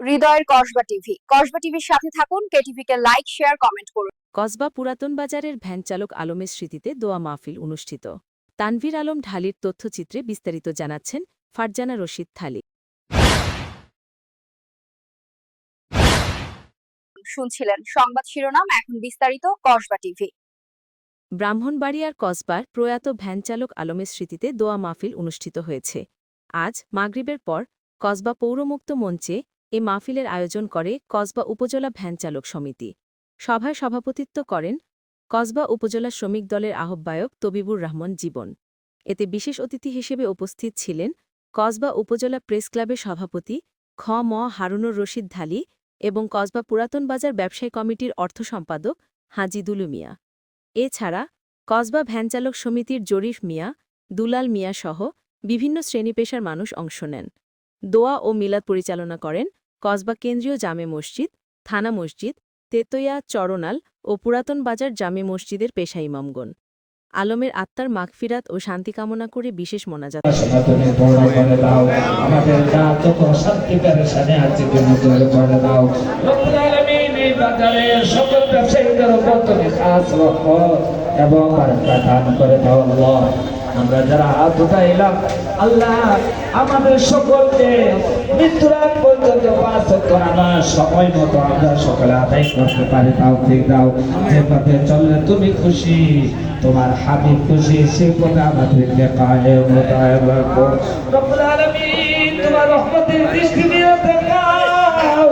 হৃদয়ের কসবা টিভি। কসবা টিভির সাথে থাকুন কেটিভি কে লাইক শেয়ার কমেন্ট করুন। কসবা পুরাতন বাজারের ভ্যানচালক আলমের স্মৃতিতে দোয়া মাহফিল অনুষ্ঠিত। তানভীর আলম ঢালির তথ্যচিত্রে বিস্তারিত জানাচ্ছেন ফারজানা রশিদ থালি শুনছিলেন সংবাদ শিরোনাম এখন বিস্তারিত কসবা টিভি। ব্রাহ্মণবাড়িয়ার কসবার প্রয়াত ভ্যানচালক আলমের স্মৃতিতে দোয়া মাহফিল অনুষ্ঠিত হয়েছে। আজ মাগরিবের পর কসবা পৌরমুক্ত মঞ্চে এ মাহফিলের আয়োজন করে কসবা উপজেলা ভ্যানচালক সমিতি। সভায় সভাপতিত্ব করেন কসবা উপজেলা শ্রমিক দলের আহ্বায়ক তবিবুর রহমান জীবন। এতে বিশেষ অতিথি হিসেবে উপস্থিত ছিলেন কসবা উপজেলা প্রেস ক্লাবের সভাপতি খ ম হারুনুর রশিদ ঢালি এবং কসবা পুরাতন বাজার ব্যবসায়ী কমিটির অর্থ সম্পাদক হাজি দুলু মিয়া। এছাড়া কসবা ভ্যানচালক সমিতির জরিফ মিয়া, দুলাল মিয়া সহ বিভিন্ন শ্রেণীপেশার মানুষ অংশ নেন। দোয়া ও মিলাদ পরিচালনা করেন কসবা কেন্দ্রীয় জামে মসজিদ, থানা মসজিদ তেতয়া চরনাল ও পুরাতন বাজার জামে মসজিদের পেশা ইমামগণ। আলমের আত্মার মাগফিরাত ও শান্তি কামনা করে বিশেষ মোনাজাত। আমরা যারা আল্লাহ আমাদের সকলকে ওয়াক্ত সময় মতো আমরা সকলে আদায় করতে পারি তাও ঠিক দাও যেভাবে চললে তুমি খুশি তোমার হাবিব খুশি সে পথে আমাদেরকে কায়েম ও রাখো তোমার রহমতের দৃষ্টি দিয়ে দেখাও।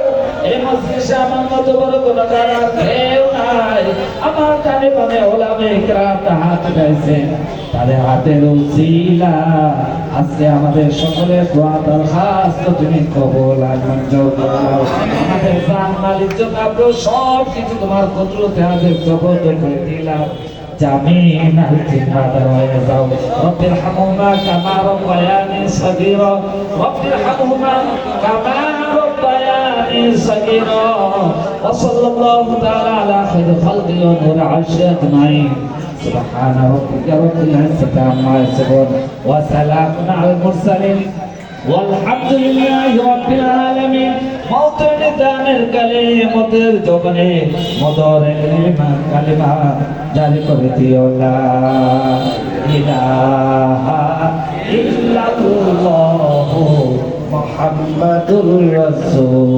এই মজলিসে আমার মতো বড় নাই। আমার কানে কানে ওলামে ইকরাম হাত উঠাইছেন তাদের হাতের উসিলা আজকে আমাদের সকলের দোয়া দরখাস্ত তুমি কবুল আর মঞ্জুর করো। আমাদের জান, মালিক, জনাব সব কিছু তোমার কুদরতে হাতে জবর করে দিলাম। জামিন আল জিম্মাদার হয়ে যাও। রব্বির হামহুমা কামা রব্বায়ানি সগীরা। রব্বির হামহুমা কামা রব্বায়ানি সগীরা ওয়া সাল্লাল্লাহু তাআলা আলা খাইরি খালকি ওয়া নূর আরশি আজমাইন سبحان ربك رب العزة عما يصفون وسلام على المرسلين والحمد لله رب العالمين موطن দানের কালিমতের জগনে মদর কালিমা কালিমা জারি করে দিও লা ইলাহা ইল্লাল্লাহ মুহাম্মাদুর রাসূলুল্লাহ সাল্লাল্লাহু আলাইহি ওয়াসাল্লাম